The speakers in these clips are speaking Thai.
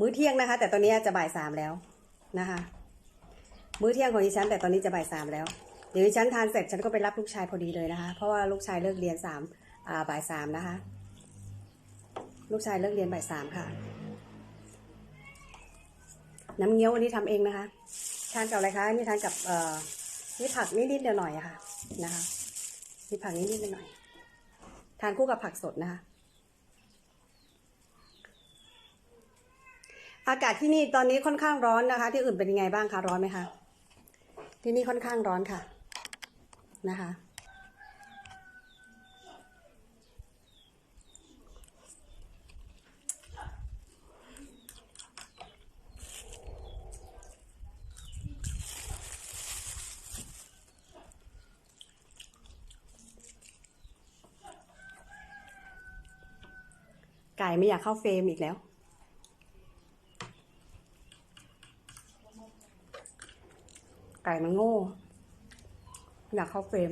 มื้อเที่ยงนะคะ แต่ตอนนี้จะบ่ายสามแล้วนะคะ มื้อเที่ยงของดิฉัน แต่ตอนนี้จะบ่ายสามแล้ว เดี๋ยวดิฉันทานเสร็จฉันก็ไปรับลูกชายพอดีเลยนะคะ เพราะว่าลูกชายเลิกเรียนสามอ่าบ่ายสามนะคะ ลูกชายเลิกเรียนบ่ายสามค่ะ น้ำเงี้ยววันนี้ทำเองนะคะ ทานกับอะไรคะนี่ทานกับเอ่อนี่ผักนิดๆหน่อยอะค่ะนะคะมีผักนิดๆหน่อย ทานคู่กับผักสดนะคะ อากาศที่นี่ตอนนี้ค่อนข้างร้อนนะคะ ที่อื่นเป็นยังไงบ้างคะร้อนไหมคะที่นี่ค่อนข้างร้อนค่ะนะคะ ไก่ไม่อยากเข้าเฟรมอีกแล้ว ไก่ มันโง่ อยากเข้าเฟรม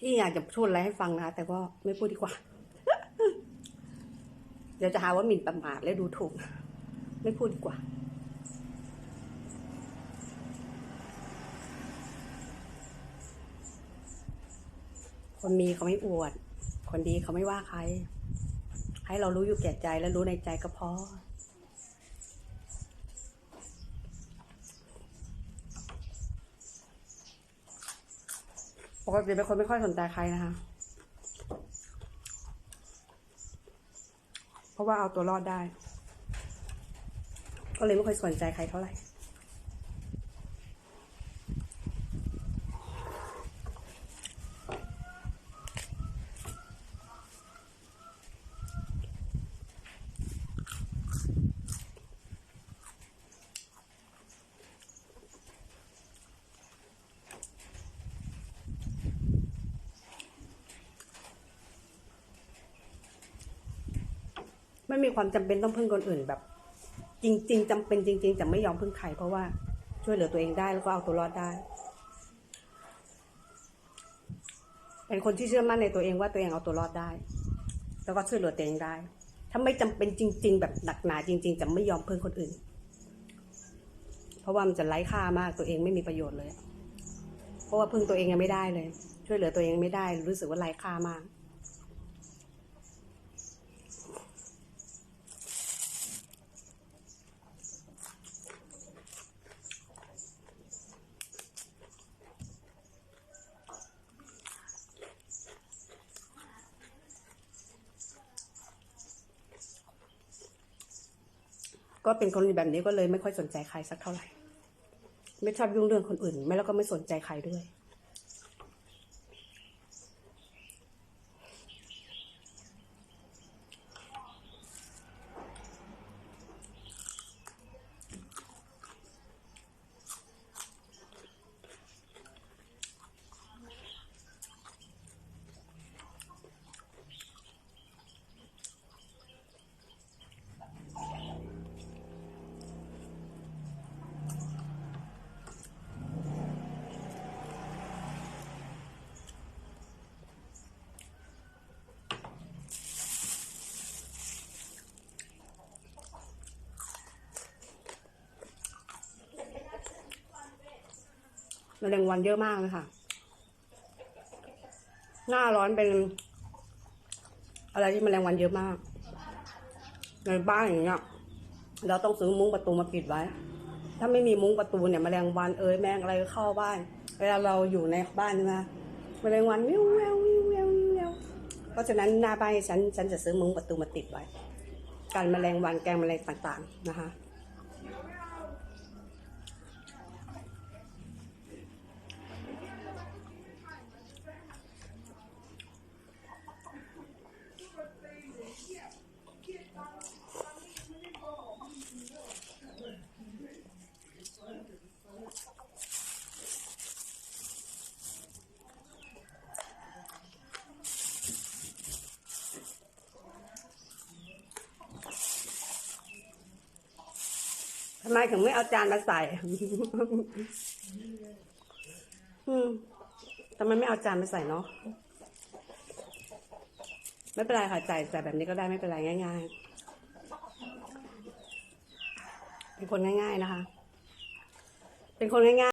ที่อยากจะพูดอะไรให้ฟังนะคะแต่ก็ไม่พูดดีกว่า เดี๋ยวจะหาว่าหมิ่นประมาทและดูถูก ไม่พูดดีกว่า คนมีเขาไม่อวด คนดีเขาไม่ว่าใคร ให้เรารู้อยู่แก่ใจและรู้ในใจก็พอ กติเป็นคนไม่ค่อยสนใจใครนะคะ เพราะว่าเอาตัวรอดได้ ก็เลยไม่ค่อยสนใจใครเท่าไหร่ ไม่มีความจำเป็นต้องพึ่งคนอื่นแบบ จริง ๆจำเป็นจริง ๆ จะไม่ยอมพึ่งใครเพราะว่าช่วยเหลือตัวเองได้แล้วก็เอาตัวรอดได้ เป็นคนที่เชื่อมั่นในตัวเองว่าตัวเองเอาตัวรอดได้ แล้วก็ช่วยเหลือตัวเองได้ ถ้าไม่จำเป็นจริง ๆ แบบหนักหนาจริง ๆ จะไม่ยอมพึ่งคนอื่น เพราะว่ามันจะไร้ค่ามากตัวเองไม่มีประโยชน์เลย เพราะว่าพึ่งตัวเองยังไม่ได้เลย ช่วยเหลือตัวเองไม่ได้ รู้สึกว่าไร้ค่ามาก ก็เป็นคนแบบนี้ก็เลยไม่ค่อยสนใจใครสักเท่าไหร่ ไม่ชอบยุ่งเรื่องคนอื่น ไม่แล้วก็ไม่สนใจใครด้วย แมลงวันเยอะมากเลยค่ะ หน้าร้อนเป็น อะไรที่แมลงวันเยอะมาก ในบ้านอย่างเงี้ย เราต้องซื้อมุ้งประตูมาปิดไว้ ถ้าไม่มีมุ้งประตูเนี่ยแมลงวันเอ้ยแมงอะไรเข้าบ้าน เวลาเราอยู่ในบ้านใช่ไหมแมลงวันวิวแวววิวแวววิวแววเพราะฉะนั้นหน้าบ้านฉันฉันจะซื้อมุ้งประตูมาติดไว้กันแมลงวันแกงแมลงต่างๆนะคะำไมถึงไม่เอาจานมาใส่ อืมทำไมไม่เอาจานมาใส่เนาะ ไม่เป็นไรค่ะใส่ใส่แบบนี้ก็ได้ไม่เป็นไรง่ายๆ เป็นคนง่าย ๆนะคะ เป็นคนง่ายๆ